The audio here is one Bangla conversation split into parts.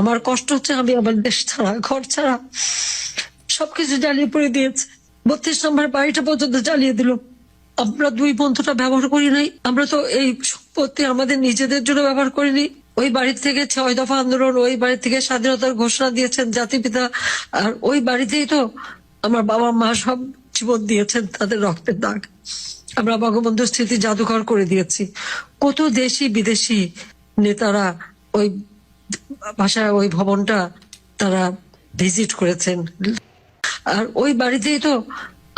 আমার কষ্ট হচ্ছে, আমি আমার দেশ ছাড়া, ঘর ছাড়া। সবকিছু জ্বালিয়ে পড়ে দিয়েছে। বত্রিশ নম্বর বাড়িটা পর্যন্ত জ্বালিয়ে দিল। আমরা দুই বন্ধুটা ব্যবহার করি নাই। আমরা তো এই সম্পত্তি আমাদের নিজেদের জন্য ব্যবহার করিনি। ওই বাড়ি থেকে ছয় দফা আন্দোলন, ওই বাড়ি থেকে স্বাধীনতার ঘোষণা দিয়েছেন জাতিপিতা আর ওই বাড়িতেই তো আমার বাবা মা সব জীবন দিয়েছেন তাদের রক্তের দাগ। আমরা বঙ্গবন্ধু স্মৃতি জাদুঘর করে দিয়েছি। কত দেশি বিদেশি নেতারা ওই ভাষায় ওই ভবনটা তারা ভিজিট করেছেন। আর ওই বাড়িতেই তো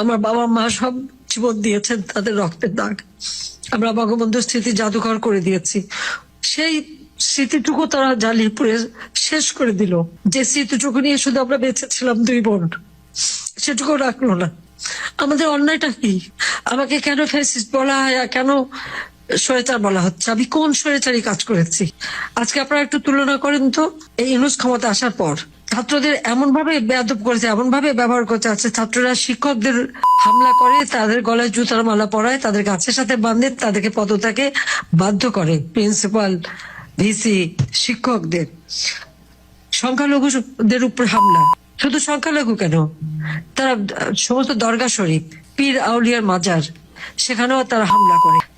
আমার বাবা মা সব জীবন দিয়েছেন তাদের রক্তের দাগ। আমরা বঙ্গবন্ধু স্মৃতি জাদুঘর করে দিয়েছি। সেই স্মৃতিটুকু তারা জ্বালিয়ে পুড়ে শেষ করে দিল। যে স্মৃতিটুকু নিয়ে শুধু আমরা বেঁচে ছিলাম দুই বোন সেটুকু রাখল না। আমাদের অন্যায়টা কি? আমাকে কেন ফেসিস্ট বলা হয় কেন স্বৈরাচার বলা হচ্ছে। আমি কোন স্বৈরাচারী কাজ করেছি? আজকে আপনারা একটু তুলনা করেন তো। এই ইউনুস ক্ষমতা আসার পর ছাত্রদের এমন ভাবে বেয়াদব করেছে এমন ভাবে ব্যবহার করছে আছে ছাত্ররা শিক্ষকদের হামলা করে, তাদের গলায় জুতার মালা পরায়, তাদের গাছের সাথে বাঁধে, তাদেরকে পদত্যাগে বাধ্য করে প্রিন্সিপাল, ভিসি, শিক্ষকদের। সংখ্যালঘুদের উপর হামলা। শুধু সংখ্যালঘু কেন? তারা সমস্ত দরগা শরীফ, পীর আউলিয়ার মাজার, সেখানেও তারা হামলা করে।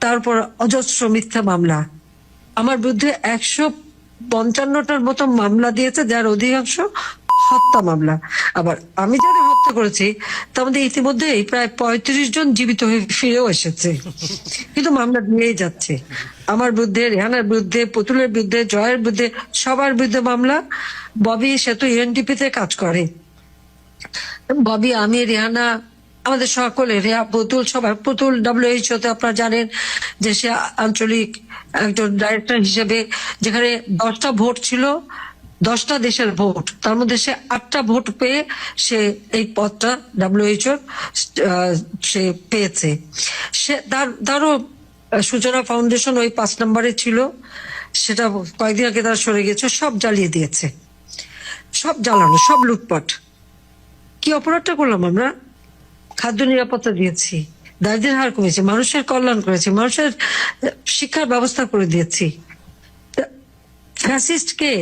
তারপর অজস্র মিথ্যা মামলা। আমার বিরুদ্ধে একশো পঞ্চান্নটার মতো মামলা দিয়েছে, যার অধিকাংশ হত্যা মামলা। আবার আমি যাদের হত্যা করেছি, তার মধ্যে ইতিমধ্যেই প্রায় পঁয়ত্রিশ জন জীবিত হয়ে ফিরেও এসেছে। কিন্তু মামলা দিয়েই যাচ্ছে। আমার বিরুদ্ধে, রেহানার বিরুদ্ধে, পুতুলের বিরুদ্ধে, জয়ের বিরুদ্ধে, সবার বিরুদ্ধে মামলা। ববি সে তো ইউএনডিপি তে কাজ করে। ববি, আমি, রেহানা আমাদের সকলে রেহা পুতুল সবাই পুতুল ডাব্লিউএইচও তে আপনারা জানেন যে সে আঞ্চলিক একজন ডাইরেক্টর হিসেবে যেখানে দশটা ভোট ছিল, দশটা দেশের ভোট, তার মধ্যে সে আটটা ভোট পেয়ে সে এই পদটা ডাব্লিউএইচও সে পেয়েছে। সে তার, তারও সূচনা ফাউন্ডেশন ওই পাঁচ নম্বরে ছিল, সেটা কয়েকদিন আগে তারা সরে গেছে, সব জ্বালিয়ে দিয়েছে। সব জ্বালানো, সব লুটপাট। কি অপরাধটা করলাম আমরা? খাদ্য নিরাপত্তা দিয়েছি দারিদ্রের হার কমেছে, মানুষের কল্যাণ করেছি মানুষের শিক্ষার ব্যবস্থা করে দিয়েছি। ফ্যাসিস্ট কে?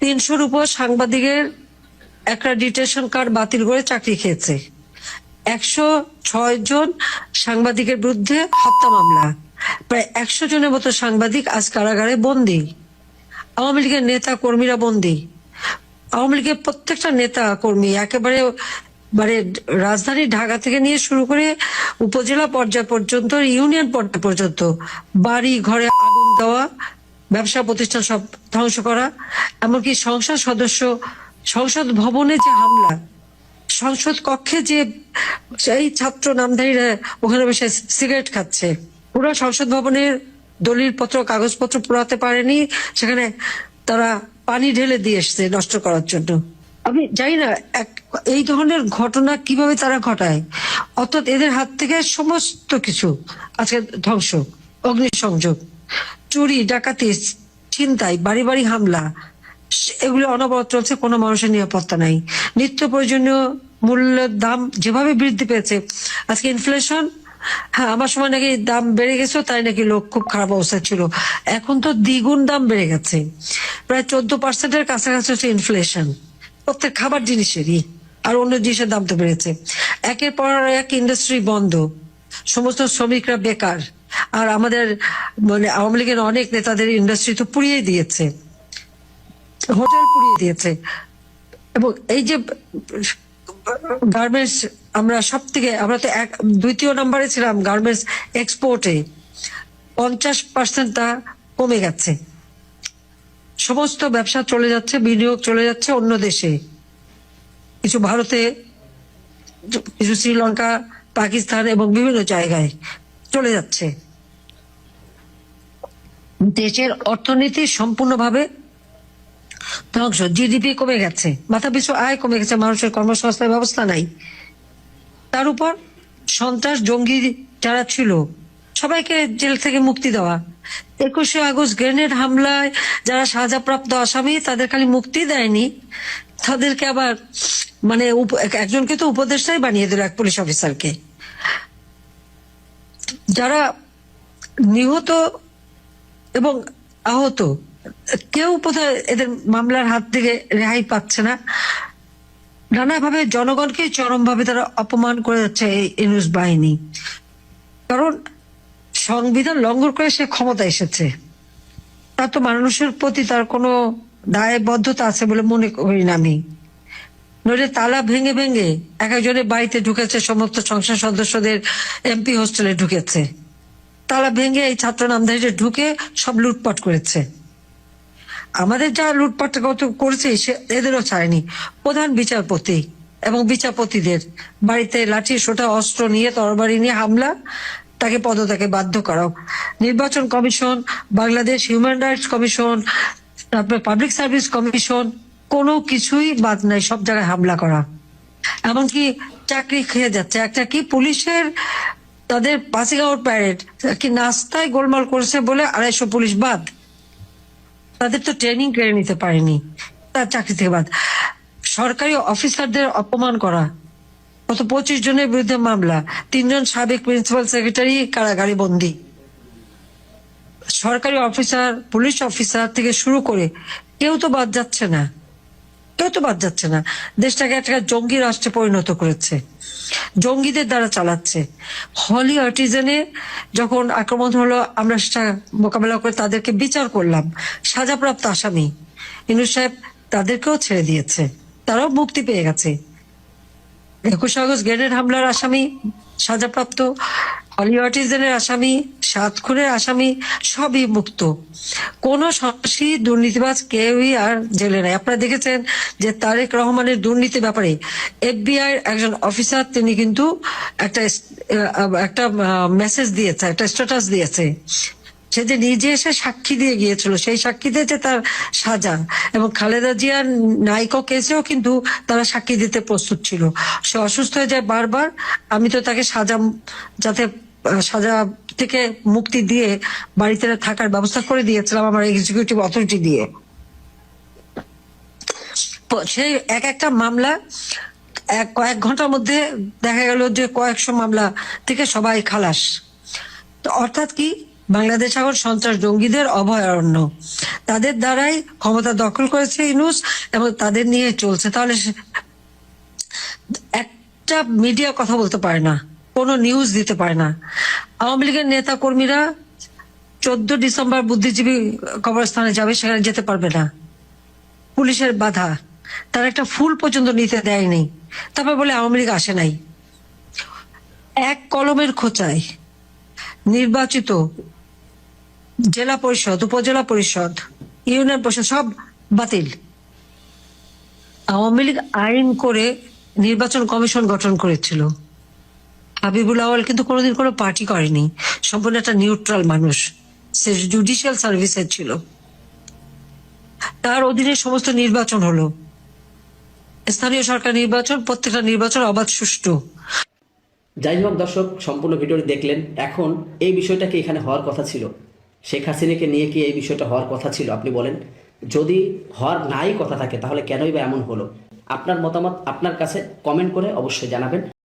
তিনশোর উপর সাংবাদিকের একটা ডিটেশন কার্ড বাতিল করে চাকরি খেয়েছে। একশো ছয় জন সাংবাদিকের বিরুদ্ধে হত্যা মামলা। প্রায় একশো জনের মতো সাংবাদিক আজ কারাগারে বন্দী। আওয়ামী লীগের নেতা কর্মীরা বন্দী। আওয়ামী লীগের প্রত্যেকটা নেতা কর্মী একেবারে মানে রাজধানী ঢাকা থেকে নিয়ে শুরু করে উপজেলা পর্যায় পর্যন্ত, ইউনিয়ন পর্যায় পর্যন্ত বাড়ি, ঘরে আগুন দেওয়া, ব্যবসা প্রতিষ্ঠান সব ধ্বংস করা, এমনকি সংসদ সদস্য, সংসদ ভবনে যে হামলা, সংসদ কক্ষে যে এই ছাত্র নামধারীরা ওখানে বসে সিগারেট খাচ্ছে, পুরো সংসদ ভবনের দলিল পত্র কাগজপত্র পোড়াতে পারেনি, সেখানে তারা পানি ঢেলে দিয়ে এসছে নষ্ট করার জন্য। আমি জানি না এই ধরনের ঘটনা কীভাবে তারা ঘটায়? অর্থাৎ এদের হাত থেকে সমস্ত কিছু আজকে ধ্বংস, অগ্নিসংযোগ, চুরি, ডাকাতি, ছিনতাই, বাড়ি বাড়ি হামলা এগুলো অনবরত চলছে, কোনো মানুষের নিরাপত্তা নাই। নিত্য প্রয়োজনীয় মূল্যের দাম যেভাবে বৃদ্ধি পেয়েছে, আজকে ইনফ্লেশন হ্যাঁ আমার সময় নাকি দাম বেড়ে গেছে, তাই নাকি লোক খুব খারাপ অবস্থা ছিল। এখন তো দ্বিগুণ দাম বেড়ে গেছে। প্রায় চোদ্দ পার্সেন্টের কাছাকাছি হচ্ছে ইনফ্লেশন প্রত্যেক খাবার জিনিসেরই, আর অন্য জিনিসের দাম তো বেড়েছে। একের পর এক ইন্ডাস্ট্রি বন্ধ। সমস্ত শ্রমিকরা বেকার। আর আমাদের মানে আওয়ামী লীগের অনেক নেতাদের ইন্ডাস্ট্রি তো পুড়িয়ে দিয়েছে। হোটেল পুড়িয়ে দিয়েছে। এবং এই যে গার্মেন্টস আমরা সব থেকে আমরা তো এক, দ্বিতীয় নম্বরে ছিলাম গার্মেন্টস এক্সপোর্টে পঞ্চাশ পার্সেন্ট তা কমে গেছে। সমস্ত ব্যবসা চলে যাচ্ছে, বিনিয়োগ চলে যাচ্ছে অন্য দেশে। কিছু ভারতে, কিছু শ্রীলঙ্কা, পাকিস্তান এবং বিভিন্ন জায়গায় চলে যাচ্ছে। দেশের অর্থনীতি সম্পূর্ণভাবে ধ্বংস জিডিপি কমে গেছে মাথা পিছু আয় কমে গেছে, মানুষের কর্মসংস্থান ব্যবস্থা নাই। তার উপর সন্ত্রাস, জঙ্গি যারা ছিল, সবাইকে জেল থেকে মুক্তি দেওয়া একুশে আগস্ট গ্রেনেড হামলায় যারা সাজাপ্রাপ্ত আসামি, তাদের খালি মুক্তি দেয়নি। তাদেরকে আবার মানে একজনকে তো উপদেষ্টাই বানিয়ে দিল এক পুলিশ অফিসারকে। যারা নিহত এবং আহত, কেউ বোধহয় এদের মামলার হাত থেকে রেহাই পাচ্ছে না। নানাভাবে জনগণকে চরমভাবে তারা অপমান করে যাচ্ছে এই ইনুস বাহিনী। কারণ সংবিধান লঙ্ঘন করে সে ক্ষমতা এসেছে। তা তো মানুষের প্রতি তার কোনো দায়বদ্ধতা আছে বলে মনে করি না আমি। নইলে তালা ভেঙে ভেঙে এক একজনের বাড়িতে ঢুকেছে, সমস্ত সংসদ সদস্যদের এমপি হোস্টেলে ঢুকেছে। তালা ভেঙে এই ছাত্র নামধারীরা ঢুকে সব লুটপাট করেছে। আমাদের যা লুটপাট করেছে সে এদেরও ছাড়েনি। প্রধান বিচারপতি এবং বিচারপতিদের বাড়িতে লাঠি, সোটা, অস্ত্র নিয়ে, তরবারি নিয়ে হামলা তাকে পদত্যাগে বাধ্য করাও নির্বাচন commission, Bangladesh human rights commission, তারপরে পাবলিক সার্ভিস কমিশন, কোনো কিছুই বাদ নাই, সব জায়গায় হামলা করা। এমনকি চাকরি খেয়ে যাচ্ছে। একটা কি পুলিশের তাদের পাসিং আউট প্যারেড কি নাস্তায় গোলমাল করেছে বলে আড়াইশো পুলিশ বাদ? তাদের তো ট্রেনিং কেড়ে নিতে পারেনি। তার চাকরি থেকে বাদ। সরকারি অফিসারদের অপমান করা। গত পঁচিশ জনের বিরুদ্ধে মামলা। তিনজন সাবেক প্রিন্সিপাল সেক্রেটারি, কারাগারে বন্দী। সরকারি অফিসার, পুলিশ অফিসার থেকে শুরু করে কেউ তো বাদ যাচ্ছে না। কেউ তো বাদ যাচ্ছে না। দেশটাকে একটা জঙ্গি রাষ্ট্রে পরিণত করেছে। জঙ্গিদের দ্বারা চালাচ্ছে। হলি আর্টিজেনে যখন আক্রমণ হলো, আমরা সেটা মোকাবেলা করে তাদেরকে বিচার করলাম। সাজাপ্রাপ্ত আসামি। ইনু সাহেব তাদেরকেও ছেড়ে দিয়েছে। তারাও মুক্তি পেয়ে গেছে। একুশ আগস্ট গ্রেনেড হামলার আসামি, সাজাপ্রাপ্ত হলি আসামি সাত খুনের আসামি, সবই মুক্ত। কোন সন্ত্রাসী দুর্নীতিবাজ কেউই আর জেলে নাই। আপনারা দেখেছেন যে তারেক রহমানের দুর্নীতি ব্যাপারে এফবিআই একজন অফিসার, তিনি কিন্তু একটা একটা মেসেজ দিয়েছে, একটা স্ট্যাটাস দিয়েছে। সে যে নিজে এসে সাক্ষী দিয়ে গিয়েছিল, সেই সাক্ষী দিয়েছে তার সাজা এবং খালেদা জিয়ার নাইকো কেসেও কিন্তু তারা সাক্ষী দিতে প্রস্তুত ছিল। সে অসুস্থ হয়ে যায় বারবার। আমি তো তাকে সাজা, যাতে সাজা থেকে মুক্তি দিয়ে বাড়িতে থাকার ব্যবস্থা করে দিয়েছিলাম আমার এক্সিকিউটিভ অথরিটি দিয়ে। সেই এক একটা মামলা, এক, কয়েক ঘণ্টার মধ্যে দেখা গেল যে কয়েকশো মামলা থেকে সবাই খালাস। অর্থাৎ কি? বাংলাদেশ এখন সন্ত্রাস জঙ্গিদের অভয়ারণ্য। তাদের দ্বারাই ক্ষমতা দখল করেছে ইনুস এবং তাদের নিয়ে চলছে। তাহলে একটা মিডিয়া কথা বলতে পারে না, কোনো নিউজ দিতে পারে না। আওয়ামী লীগের নেতা কর্মীরা চোদ্দ ডিসেম্বর বুদ্ধিজীবী কবরস্থানে যাবে, সেখানে যেতে পারবে না। পুলিশের বাধা। তার একটা ফুল পর্যন্ত নিতে দেয়নি। তারপর বলে আওয়ামী লীগ আসে নাই। এক কলমের খোঁচায় নির্বাচিত জেলা পরিষদ, উপজেলা পরিষদ, ইউনিয়ন পরিষদ সব বাতিল। আওয়ামী লীগ আইন করে নির্বাচন কমিশন গঠন করেছিল। হাবিবুল আওয়াল কিন্তু কোনোদিন কোনো পার্টি করেনি। সম্পূর্ণ একটা নিউট্রাল মানুষ। সে জুডিশিয়াল সার্ভিসের ছিল। তার অধীনে সমস্ত নির্বাচন হলো। স্থানীয় সরকার নির্বাচন, প্রত্যেকটা নির্বাচন অবাধ, সুষ্ঠু। যাই হোক দর্শক, সম্পূর্ণ ভিডিওটি দেখলেন। এখন এই বিষয়টা কি এখানে হওয়ার কথা ছিল। শেখ হাসিনাকে নিয়ে কি এই বিষয়টা হওয়ার কথা ছিল? আপনি বলেন। যদি হওয়ার নাই কথা থাকে, তাহলে কেনই বা এমন হলো? আপনার মতামত আপনার কাছে কমেন্ট করে অবশ্যই জানাবেন।